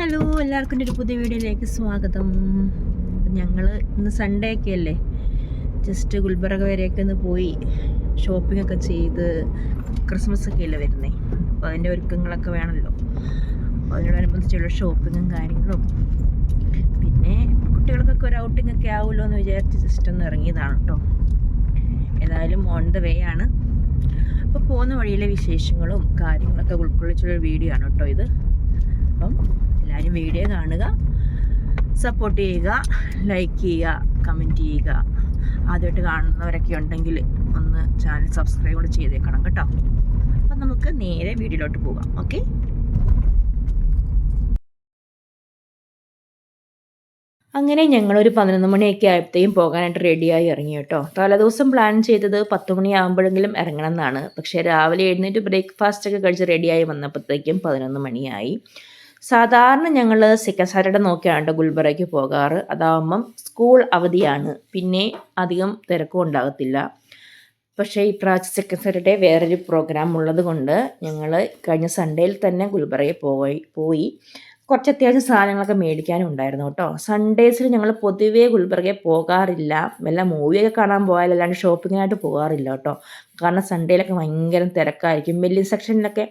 Hello എല്ലാവർക്കും ഒരു പുതിയ വീഡിയോയിലേക്ക് സ്വാഗതം. ഞങ്ങൾ ഇന്ന് സൺഡേ ഒക്കെ അല്ലേ? ജസ്റ്റ് ഗുൽബർഗ വരെയൊക്കെ ഒന്ന് പോയി ഷോപ്പിംഗ് ഒക്കെ ചെയ്ത് ക്രിസ്മസ് ഒക്കെ അല്ലേ വരുന്നേ? അപ്പോൾ അതിന്റെ ഒരുക്കങ്ങളൊക്കെ വേണമല്ലോ അപ്പോൾ അതിനോടനുബന്ധിച്ചുള്ള ഷോപ്പിങ്ങും കാര്യങ്ങളും. പിന്നെ കുട്ടികൾക്കൊക്കെ ഒരു ഔട്ടിംഗ് ഒക്കെ ആവുമല്ലോ എന്ന് വിചാരിച്ച് ജസ്റ്റ് ഒന്ന് ഇറങ്ങിയതാണ് കേട്ടോ ഏതായാലും ഓൺ ദ വേ ആണ്. അപ്പോൾ പോകുന്ന വഴിയിലെ വിശേഷങ്ങളും കാര്യങ്ങളൊക്കെ ഉൾക്കൊള്ളിച്ചുള്ള വീഡിയോ ആണ് കേട്ടോ ഇത്. അപ്പം വീഡിയോ കാണുക. സപ്പോർട്ട് ചെയ്യുക ലൈക്ക് ചെയ്യുക കമന്റ് ചെയ്യുക. ആദ്യമായിട്ട് കാണുന്നവരൊക്കെ ഉണ്ടെങ്കിൽ ഒന്ന് ചാനൽ സബ്സ്ക്രൈബ് കൂടെ ചെയ്തേക്കണം കേട്ടോ. അപ്പം നമുക്ക് നേരെ വീഡിയോയിലോട്ട് പോകാം. ഓക്കെ അങ്ങനെ ഞങ്ങളൊരു പതിനൊന്ന് മണിയൊക്കെ ആയപ്പോഴത്തേക്കും പോകാനായിട്ട് റെഡിയായി ഇറങ്ങി കേട്ടോ. തലേദിവസം പ്ലാൻ ചെയ്തത് പത്ത് മണിയാകുമ്പോഴെങ്കിലും ഇറങ്ങണം എന്നാണ്. പക്ഷേ രാവിലെ എഴുന്നേറ്റ് ബ്രേക്ക്ഫാസ്റ്റ് ഒക്കെ കഴിച്ച് റെഡിയായി വന്നപ്പോഴത്തേക്കും പതിനൊന്ന് മണിയായി. സാധാരണ ഞങ്ങൾ സെക്കൻഡ് സാറ്റർഡേ നോക്കിയാണ് ഗുൽബറയ്ക്ക് പോകാറ്. അതാവുമ്പം സ്കൂൾ അവധിയാണ്. പിന്നെ അധികം തിരക്കും ഉണ്ടാകത്തില്ല. പക്ഷേ ഇപ്രാവശ്യം സെക്കൻഡ് സാറ്റർഡേ വേറൊരു പ്രോഗ്രാം ഉള്ളത് കൊണ്ട് ഞങ്ങൾ കഴിഞ്ഞ സൺഡേയിൽ തന്നെ ഗുൽബറയിൽ പോയി പോയി. കുറച്ച് അത്യാവശ്യം സാധനങ്ങളൊക്കെ മേടിക്കാനും ഉണ്ടായിരുന്നു കേട്ടോ സൺഡേസിൽ ഞങ്ങൾ പൊതുവേ ഗുൽബർഗയിൽ പോകാറില്ല. വല്ല മൂവിയൊക്കെ കാണാൻ പോയാൽ അല്ലാണ്ട് ഷോപ്പിങ്ങിനായിട്ട് പോകാറില്ല കേട്ടോ. കാരണം സൺഡേയിലൊക്കെ ഭയങ്കര തിരക്കായിരിക്കും. വലിയ സെക്ഷനിലൊക്കെ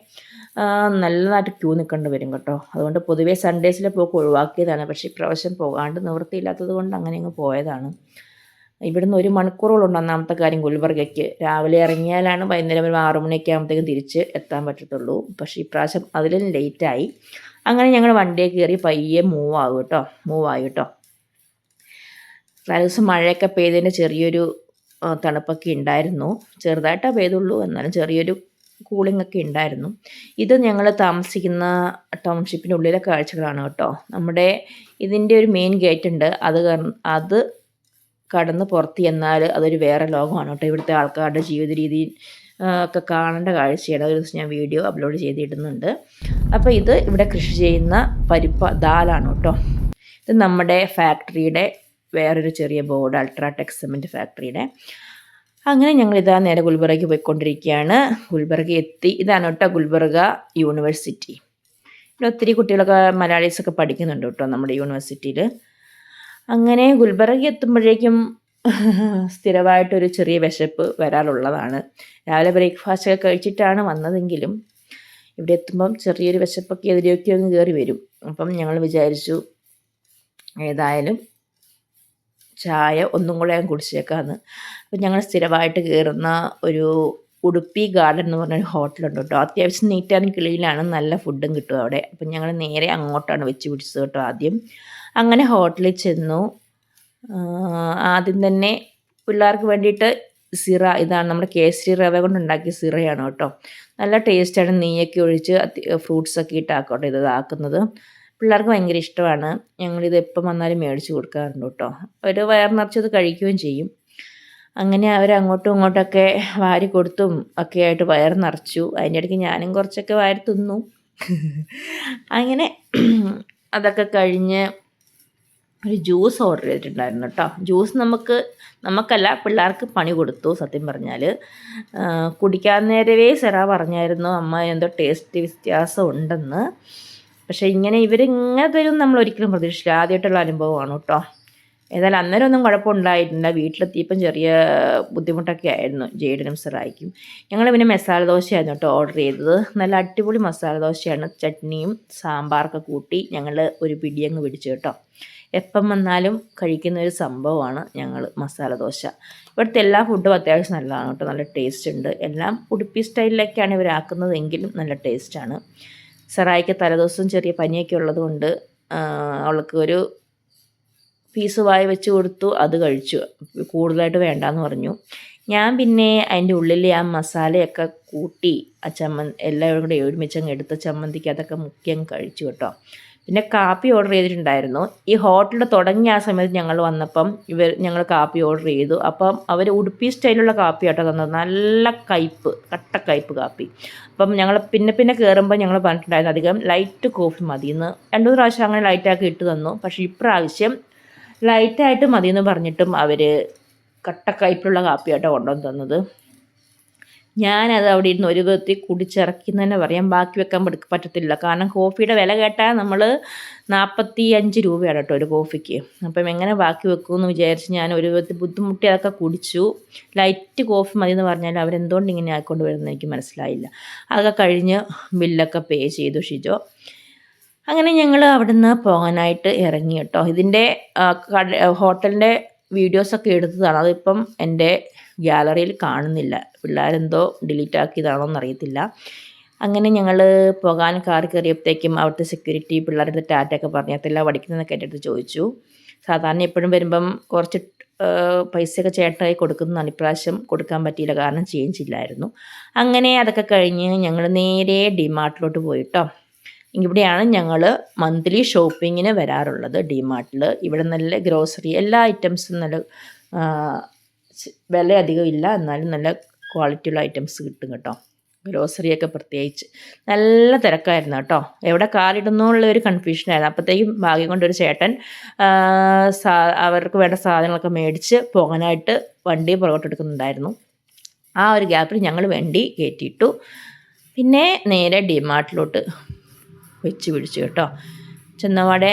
നല്ലതായിട്ട് ക്യൂ നിൽക്കേണ്ടി വരും കേട്ടോ. അതുകൊണ്ട് പൊതുവേ സൺഡേസിൽ പോക്ക് ഒഴിവാക്കിയതാണ്. പക്ഷേ ഇപ്രാവശ്യം പോകാണ്ട് നിവൃത്തിയില്ലാത്തത് കൊണ്ട് അങ്ങനെ അങ്ങ് പോയതാണ്. ഇവിടുന്ന് ഒരു മണിക്കൂറോളം ഒന്നാമത്തെ കാര്യം ഗുൽബർഗയ്ക്ക്. രാവിലെ ഇറങ്ങിയാലാണ് വൈകുന്നേരം ഒരു ആറു മണിയൊക്കെ ആകുമ്പോഴത്തേക്കും തിരിച്ച് എത്താൻ പറ്റത്തുള്ളൂ. പക്ഷേ ഇപ്രാവശ്യം അതിലും ലേറ്റായി അങ്ങനെ ഞങ്ങൾ വണ്ടിയെ കയറി പയ്യെ മൂവ് ആകും കേട്ടോ മൂവ് ആയി കേട്ടോ. ദിവസം മഴയൊക്കെ പെയ്തതിന്റെ ചെറിയൊരു തണുപ്പൊക്കെ ഉണ്ടായിരുന്നു ചെറുതായിട്ടേ പെയ്തുള്ളൂ എന്നാലും ചെറിയൊരു കൂളിംഗ് ഒക്കെ ഉണ്ടായിരുന്നു ഇത് ഞങ്ങൾ താമസിക്കുന്ന ടൗൺഷിപ്പിന്റെ ഉള്ളിലെ കാഴ്ചകളാണ് കേട്ടോ. നമ്മുടെ ഇതിന്റെ ഒരു മെയിൻ ഗേറ്റ് ഉണ്ട്. അത് അത് കടന്ന് പുറത്ത് ചെന്നാൽ അതൊരു വേറെ ലോകമാണ് കേട്ടോ. ഇവിടുത്തെ ആൾക്കാരുടെ ജീവിത രീതി ഒക്കെ കാണേണ്ട കാഴ്ചയാണ്. ഒരു ദിവസം ഞാൻ വീഡിയോ അപ്ലോഡ് ചെയ്തിടുന്നുണ്ട്. അപ്പോൾ ഇത് ഇവിടെ കൃഷി ചെയ്യുന്ന പരിപ്പ് ദാലാണ് കേട്ടോ. ഇത് നമ്മുടെ ഫാക്ടറിയുടെ വേറൊരു ചെറിയ ബോർഡ് അൾട്രാടെക് സിമെന്റ് ഫാക്ടറിയുടെ. അങ്ങനെ ഞങ്ങൾ ഇതാ നേരെ ഗുൽബർഗയ്ക്ക് പോയിക്കൊണ്ടിരിക്കുകയാണ്. ഗുൽബർഗ എത്തി. ഇതാണ് കേട്ടോ ഗുൽബർഗ യൂണിവേഴ്സിറ്റി. ഇവിടെ ഒത്തിരി കുട്ടികളൊക്കെ മലയാളീസൊക്കെ പഠിക്കുന്നുണ്ട് കേട്ടോ നമ്മുടെ യൂണിവേഴ്സിറ്റിയിൽ അങ്ങനെ ഗുൽബർഗ എത്തുമ്പോഴേക്കും സ്ഥിരമായിട്ടൊരു ചെറിയ വിശപ്പ് വരാറുള്ളതാണ്. രാവിലെ ബ്രേക്ക്ഫാസ്റ്റ് ഒക്കെ കഴിച്ചിട്ടാണ് വന്നതെങ്കിലും ഇവിടെ എത്തുമ്പം ചെറിയൊരു വിശപ്പൊക്കെ എതിരെയൊക്കെ അങ്ങ് കയറി വരും. അപ്പം ഞങ്ങൾ വിചാരിച്ചു ഏതായാലും ചായ ഒന്നും കൂടെ ഞാൻ കുടിച്ചേക്കാമെന്ന് അപ്പം ഞങ്ങൾ സ്ഥിരമായിട്ട് കയറുന്ന ഒരു ഉടുപ്പി ഗാർഡൻ എന്ന് പറഞ്ഞൊരു ഹോട്ടലുണ്ട് കേട്ടോ. അത്യാവശ്യം നീറ്റ് ആൻഡ് ക്ലീനാണ് നല്ല ഫുഡും കിട്ടും അവിടെ. അപ്പം ഞങ്ങൾ നേരെ അങ്ങോട്ടാണ് വെച്ച് പിടിച്ചത് കേട്ടോ ആദ്യം. അങ്ങനെ ഹോട്ടലിൽ ചെന്നു. ആദ്യം തന്നെ പിള്ളേർക്ക് വേണ്ടിയിട്ട് സിറ ഇതാണ് നമ്മുടെ കേസരി റവ കൊണ്ട് ഉണ്ടാക്കിയ സിറയാണ് കേട്ടോ. നല്ല ടേസ്റ്റാണ് നെയ്യൊക്കെ ഒഴിച്ച് ഫ്രൂട്ട്സൊക്കെ ഇട്ടാക്കോട്ടെ ഇത് ഇതാക്കുന്നത്. പിള്ളേർക്ക് ഭയങ്കര ഇഷ്ടമാണ്. ഞങ്ങളിത് എപ്പം വന്നാലും മേടിച്ച് കൊടുക്കാറുണ്ട് കേട്ടോ. അവർ വയർ നിറച്ചത് കഴിക്കുകയും ചെയ്യും. അങ്ങനെ അവർ അങ്ങോട്ടും ഇങ്ങോട്ടൊക്കെ വാരി കൊടുത്തും ഒക്കെ ആയിട്ട് വയർ നിറച്ചു. അതിന്റെ ഇടയ്ക്ക് ഞാനും കുറച്ചൊക്കെ വാരി തിന്നു. അങ്ങനെ അതൊക്കെ കഴിഞ്ഞ് ഒരു ജ്യൂസ് ഓർഡർ ചെയ്തിട്ടുണ്ടായിരുന്നു കേട്ടോ ജ്യൂസ് നമുക്ക് നമുക്കല്ല പിള്ളേർക്ക് പണി കൊടുത്തു സത്യം പറഞ്ഞാൽ കുടിക്കാൻ നേരവേ സെറ പറഞ്ഞായിരുന്നു അമ്മ എന്തോ ടേസ്റ്റ് വ്യത്യാസം ഉണ്ടെന്ന്. പക്ഷേ ഇങ്ങനെ ഇവരിങ്ങനെ തരും നമ്മൾ ഒരിക്കലും പ്രതീക്ഷിച്ചില്ല. ആദ്യമായിട്ടുള്ള അനുഭവമാണ് കേട്ടോ ഏതായാലും അന്നേരം ഒന്നും കുഴപ്പമുണ്ടായിട്ടില്ല വീട്ടിലെത്തിയപ്പം ചെറിയ ബുദ്ധിമുട്ടൊക്കെ ആയിരുന്നു. ജെയ്ഡനും സറായിക്കും. ഞങ്ങൾ പിന്നെ മസാല ദോശയായിരുന്നു കേട്ടോ ഓർഡർ ചെയ്തത്. നല്ല അടിപൊളി മസാല ദോശയാണ്. ചട്നിയും സാമ്പാറൊക്കെ കൂട്ടി ഞങ്ങൾ ഒരു പിടിയങ്ങ് പിടിച്ചു കേട്ടോ എപ്പം വന്നാലും കഴിക്കുന്ന ഒരു സംഭവമാണ് ഞങ്ങൾ മസാല ദോശ. ഇവിടുത്തെ എല്ലാ ഫുഡും അത്യാവശ്യം നല്ലതാണ് കേട്ടോ. നല്ല ടേസ്റ്റ് ഉണ്ട്. എല്ലാം ഉടുപ്പി സ്റ്റൈലിലൊക്കെയാണ് ഇവരാക്കുന്നതെങ്കിലും നല്ല ടേസ്റ്റാണ് സറായിക്ക് തലേദിവസം ചെറിയ പനിയൊക്കെ ഉള്ളതുകൊണ്ട് അവൾക്ക് ഒരു പീസ് വായി വെച്ച് കൊടുത്തു അത് കഴിച്ചു. കൂടുതലായിട്ട് വേണ്ടാന്ന് പറഞ്ഞു. ഞാൻ പിന്നെ അതിന്റെ ഉള്ളിൽ ആ മസാലയൊക്കെ കൂട്ടി ആ ചമ്മന്തി എല്ലാവരും കൂടെ ഒരുമിച്ച് അങ്ങ് എടുത്ത ചമ്മന്തിക്ക് അതൊക്കെ മുഖ്യം കഴിച്ചു കേട്ടോ. പിന്നെ കാപ്പി ഓർഡർ ചെയ്തിട്ടുണ്ടായിരുന്നു. ഈ ഹോട്ടൽ തുടങ്ങിയ ആ സമയത്ത് ഞങ്ങൾ വന്നപ്പം ഇവർ ഞങ്ങൾ കാപ്പി ഓർഡർ ചെയ്തു. അപ്പം അവർ ഉടുപ്പി സ്റ്റൈലുള്ള കാപ്പി ആട്ടോ തന്നത്. നല്ല കയ്പ്പ് കട്ട കയ്പ്പ് കാപ്പി. അപ്പം ഞങ്ങൾ പിന്നെ പിന്നെ കയറുമ്പോൾ ഞങ്ങൾ പറഞ്ഞിട്ടുണ്ടായിരുന്നു അധികം ലൈറ്റ് കോഫി മതിയെന്ന്. രണ്ടു പ്രാവശ്യം അങ്ങനെ ലൈറ്റാക്കി ഇട്ട് തന്നു. പക്ഷേ ഇപ്രാവശ്യം ലൈറ്റായിട്ട് മതിയെന്ന് പറഞ്ഞിട്ടും അവർ കട്ട കയ്പിലുള്ള കാപ്പിയാട്ടോ കൊണ്ടുവന്ന് തന്നത്. ഞാനത് അവിടെ ഇരുന്ന് ഒരു വിധത്തിൽ കുടിച്ചിറക്കി എന്ന് തന്നെ പറയാം. ബാക്കി വെക്കാൻ പറ്റ- പറ്റത്തില്ല. കാരണം കോഫിയുടെ വില കേട്ടാൽ നമ്മൾ നാൽപ്പത്തി അഞ്ച് രൂപയാണ് കേട്ടോ ഒരു കോഫിക്ക്. അപ്പം എങ്ങനെ ബാക്കി വെക്കുമെന്ന് വിചാരിച്ച് ഞാൻ ഒരു വിധത്തിൽ ബുദ്ധിമുട്ടി അതൊക്കെ കുടിച്ചു. ലൈറ്റ് കോഫി മതി എന്ന് പറഞ്ഞാൽ അവരെന്തുകൊണ്ട് ഇങ്ങനെ ആയിക്കൊണ്ട് വരുന്നത് എനിക്ക് മനസ്സിലായില്ല. അതൊക്കെ കഴിഞ്ഞ് ബില്ലൊക്കെ പേ ചെയ്തു ഷിജോ. അങ്ങനെ ഞങ്ങൾ അവിടുന്ന് പോകാനായിട്ട് ഇറങ്ങി കേട്ടോ. ഇതിന്റെ ഹോട്ടലിന്റെ വീഡിയോസൊക്കെ എടുത്തതാണ്. അതിപ്പം എന്റെ ഗ്യാലറിയിൽ കാണുന്നില്ല. പിള്ളേരെന്തോ ഡിലീറ്റ് ആക്കിയതാണോന്ന് എന്നറിയത്തില്ല അങ്ങനെ ഞങ്ങൾ പോകാൻ കാർ കയറിയപ്പോഴത്തേക്കും അവിടുത്തെ സെക്യൂരിറ്റി പിള്ളേരുടെ അടുത്ത് പറഞ്ഞു. അതെല്ലാം പഠിക്കുന്നതൊക്കെ എന്റെ അടുത്ത് ചോദിച്ചു. സാധാരണ എപ്പോഴും വരുമ്പം കുറച്ച് പൈസയൊക്കെ ചേട്ടായി കൊടുക്കുന്നതാണ്. ഇപ്രാവശ്യം കൊടുക്കാൻ പറ്റിയില്ല. കാരണം ചേഞ്ച് ഇല്ലായിരുന്നു. അങ്ങനെ അതൊക്കെ കഴിഞ്ഞ് ഞങ്ങൾ നേരെ ഡിമാർട്ടിലോട്ട് പോയിട്ടോ. ഇവിടെയാണ് ഞങ്ങൾ മന്ത്ലി ഷോപ്പിങ്ങിന് വരാറുള്ളത്. ഡിമാർട്ടിൽ ഇവിടെ നല്ല ഗ്രോസറി എല്ലാ ഐറ്റംസും നല്ല വില അധികം ഇല്ല. എന്നാലും നല്ല ക്വാളിറ്റിയുള്ള ഐറ്റംസ് കിട്ടും കേട്ടോ. ഗ്രോസറിയൊക്കെ പ്രത്യേകിച്ച്. നല്ല തിരക്കായിരുന്നു കേട്ടോ. എവിടെ കാലിടുന്നുള്ള ഒരു കൺഫ്യൂഷനായിരുന്നു അപ്പോഴത്തേക്കും ഭാഗ്യം കൊണ്ടൊരു ചേട്ടൻ സാ അവർക്ക് വേണ്ട സാധനങ്ങളൊക്കെ മേടിച്ച് പോകാനായിട്ട് വണ്ടി പുറകോട്ടെടുക്കുന്നുണ്ടായിരുന്നു. ആ ഒരു ഗ്യാപ്പിൽ ഞങ്ങൾ വണ്ടി കയറ്റിയിട്ടു. പിന്നെ നേരെ ഡിമാർട്ടിലോട്ട് വെച്ച് പിടിച്ചു കേട്ടോ. ചെന്നപാടെ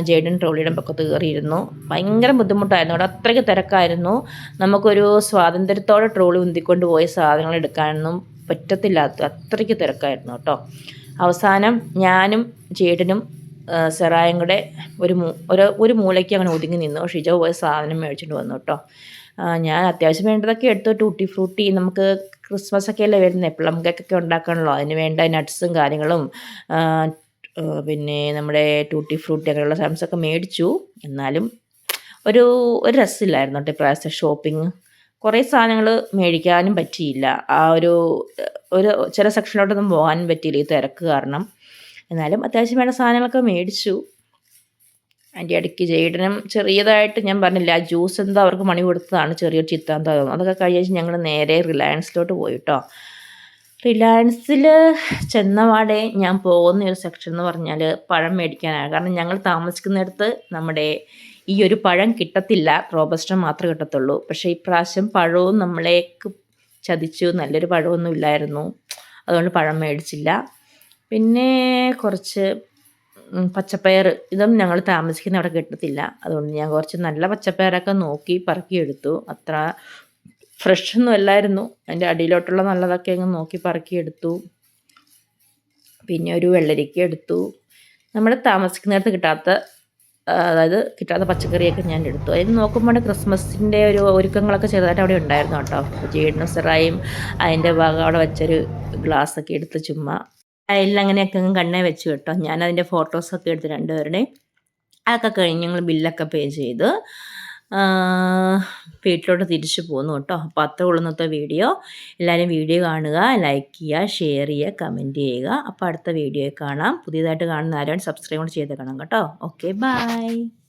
ജേഡൻ ട്രോളിയുടെ പക്കത്ത് കയറിയിരുന്നു. ഭയങ്കര ബുദ്ധിമുട്ടായിരുന്നു. അവിടെ അത്രയ്ക്ക് തിരക്കായിരുന്നു. നമുക്കൊരു സ്വാതന്ത്ര്യത്തോടെ ട്രോളി ഉന്തിക്കൊണ്ട് പോയി സാധനങ്ങൾ എടുക്കാനൊന്നും പറ്റത്തില്ലാത്ത അത്രയ്ക്ക് തിരക്കായിരുന്നു കേട്ടോ. അവസാനം ഞാനും ആ, സെറായും കൂടെ ഒരു ഒരു ഒരു മൂലയ്ക്ക് അങ്ങനെ ഒതുങ്ങി നിന്നു. ഷിജോ പോയ സാധനം മേടിച്ചിട്ട് വന്നു കേട്ടോ. ഞാൻ അത്യാവശ്യം വേണ്ടതൊക്കെ എടുത്തു. ടൂട്ടി ഫ്രൂട്ടി നമുക്ക് ക്രിസ്മസ് ഒക്കെ അല്ലേ വരുന്നത് പ്ലം കേക്കൊക്കെ ഉണ്ടാക്കണമല്ലോ അതിന് വേണ്ട നട്ട്സും കാര്യങ്ങളും പിന്നെ നമ്മുടെ ടൂട്ടി ഫ്രൂട്ടി അങ്ങനെയുള്ള സാധനങ്ങളൊക്കെ മേടിച്ചു. എന്നാലും ഒരു ഒരു രസമില്ലായിരുന്നു കേട്ടോ ഇപ്രാവശ്യത്തെ ഷോപ്പിംഗ്. കുറേ സാധനങ്ങൾ മേടിക്കാനും പറ്റിയില്ല. ആ ഒരു ഒരു ചില സെക്ഷനിലോട്ടൊന്നും പോകാനും പറ്റിയില്ല ഈ തിരക്ക് കാരണം. എന്നാലും അത്യാവശ്യം വേണ്ട സാധനങ്ങളൊക്കെ മേടിച്ചു. അതിന്റെ ഇടയ്ക്ക് ജെയ്ഡനും ചെറിയതായിട്ട് ഞാൻ പറഞ്ഞില്ല ആ ജ്യൂസ് എന്താ അവർക്ക് മണി കൊടുത്തതാണ് ചെറിയൊരു ചിത്താന്തം. അതൊക്കെ കഴിഞ്ഞാൽ ഞങ്ങൾ നേരെ റിലയൻസിലോട്ട് പോയി കേട്ടോ. റിലയൻസിൽ ചെന്നപാടെ ഞാൻ പോകുന്ന ഒരു സെക്ഷൻ എന്ന് പറഞ്ഞാൽ പഴം മേടിക്കാനാണ്. കാരണം ഞങ്ങൾ താമസിക്കുന്നിടത്ത് നമ്മുടെ ഈ ഒരു പഴം കിട്ടത്തില്ല. റോബസ്റ്റം മാത്രമേ കിട്ടത്തുള്ളൂ. പക്ഷേ ഇപ്രാവശ്യം പഴവും നമ്മളേക്ക് ചതിച്ചു. നല്ലൊരു പഴമൊന്നും ഇല്ലായിരുന്നു. അതുകൊണ്ട് പഴം മേടിച്ചില്ല. പിന്നെ കുറച്ച് പച്ചപ്പയർ ഇതും ഞങ്ങൾ താമസിക്കുന്ന അവിടെ കിട്ടത്തില്ല. അതുകൊണ്ട് ഞാൻ കുറച്ച് നല്ല പച്ചപ്പയറൊക്കെ നോക്കി പറക്കിയെടുത്തു. അത്ര ഫ്രഷ് ഒന്നും അല്ലായിരുന്നു. അതിന്റെ അടിയിലോട്ടുള്ള നല്ലതൊക്കെ അങ്ങ് നോക്കി പറക്കിയെടുത്തു പിന്നെ ഒരു വെള്ളരിക്ക എടുത്തു. നമ്മുടെ താമസിക്കുന്നിടത്ത് കിട്ടാത്ത അതായത് കിട്ടാത്ത പച്ചക്കറിയൊക്കെ ഞാൻ എടുത്തു. അതിന് നോക്കുമ്പോൾ ക്രിസ്മസിന്റെ ഒരു ഒരുക്കങ്ങളൊക്കെ ചെറുതായിട്ട് അവിടെ ഉണ്ടായിരുന്നു കേട്ടോ. ജീർണ സിറായും അതിന്റെ ഭാഗം അവിടെ വെച്ചൊരു ഗ്ലാസ്സൊക്കെ എടുത്ത് ചുമ്മാ. അതിൽ അങ്ങനെയൊക്കെ അങ്ങ് കണ്ണേ വെച്ച് കേട്ടോ. ഞാൻ അതിന്റെ ഫോട്ടോസൊക്കെ എടുത്ത് രണ്ടുപേരുടെ അതൊക്കെ കഴിഞ്ഞ് ഞങ്ങൾ ബില്ലൊക്കെ പേ ചെയ്ത് വീട്ടിലോട്ട് തിരിച്ചു പോന്നു കേട്ടോ. അപ്പോൾ അത്ര ഉള്ളുന്നത്തെ വീഡിയോ. എല്ലാവരും വീഡിയോ കാണുക ലൈക്ക് ചെയ്യുക ഷെയർ ചെയ്യുക കമന്റ് ചെയ്യുക. അപ്പോൾ അടുത്ത വീഡിയോയിൽ കാണാം. പുതിയതായിട്ട് കാണുന്ന ആരും സബ്സ്ക്രൈബ് ചെയ്ത് കാണാം കേട്ടോ. Okay bye